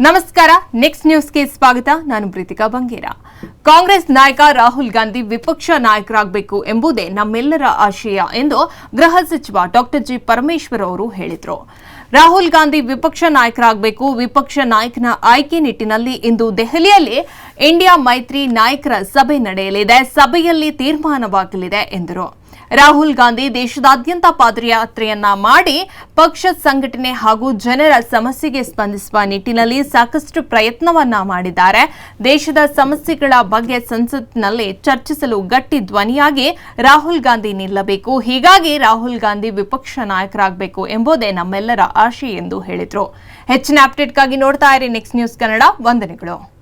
ನಮಸ್ಕಾರ ನೆಕ್ಸ್ಟ್ ನ್ಯೂಸ್ಗೆ ಸ್ವಾಗತ. ನಾನು ಪ್ರೀತಿಕಾ ಬಂಗೇರ. ಕಾಂಗ್ರೆಸ್ ನಾಯಕ ರಾಹುಲ್ ಗಾಂಧಿ ವಿಪಕ್ಷ ನಾಯಕರಾಗಬೇಕು ಎಂಬುದೇ ನಮ್ಮೆಲ್ಲರ ಆಶಯ ಎಂದು ಗೃಹ ಸಚಿವ ಡಾಕ್ಟರ್ ಜಿ ಪರಮೇಶ್ವರ್ ಅವರು ಹೇಳಿದರು. ರಾಹುಲ್ ಗಾಂಧಿ ವಿಪಕ್ಷ ನಾಯಕರಾಗಬೇಕು, ವಿಪಕ್ಷ ನಾಯಕನ ಆಯ್ಕೆ ನಿಟ್ಟಿನಲ್ಲಿ ಇಂದು ದೆಹಲಿಯಲ್ಲಿ ಇಂಡಿಯಾ ಮೈತ್ರಿ ನಾಯಕರ ಸಭೆ ನಡೆಯಲಿದೆ, ಸಭೆಯಲ್ಲಿ ತೀರ್ಮಾನವಾಗಲಿದೆ ಎಂದರು. ರಾಹುಲ್ ಗಾಂಧಿ ದೇಶದಾದ್ಯಂತ ಪಾದಯಾತ್ರೆಯನ್ನ ಮಾಡಿ ಪಕ್ಷ ಸಂಘಟನೆ ಹಾಗೂ ಜನರ ಸಮಸ್ಯೆಗೆ ಸ್ಪಂದಿಸುವ ನಿಟ್ಟಿನಲ್ಲಿ ಸಾಕಷ್ಟು ಪ್ರಯತ್ನವನ್ನ ಮಾಡಿದ್ದಾರೆ. ದೇಶದ ಸಮಸ್ಯೆಗಳ ಬಗ್ಗೆ ಸಂಸತ್ನಲ್ಲಿ ಚರ್ಚಿಸಲು ಗಟ್ಟಿ ಧ್ವನಿಯಾಗಿ ರಾಹುಲ್ ಗಾಂಧಿ ನಿಲ್ಲಬೇಕು. ಹೀಗಾಗಿ ರಾಹುಲ್ ಗಾಂಧಿ ವಿಪಕ್ಷ ನಾಯಕರಾಗಬೇಕು ಎಂಬುದೇ ನಮ್ಮೆಲ್ಲರ ಆಶೆ ಎಂದು ಹೇಳಿದರು. ಹೆಚ್ಚಿನ ಅಪ್ಡೇಟ್ಗಾಗಿ ನೋಡ್ತಾ ಇರಿ ನೆಕ್ಸ್ಟ್ ನ್ಯೂಸ್ ಕನ್ನಡ. ವಂದನೆಗಳು.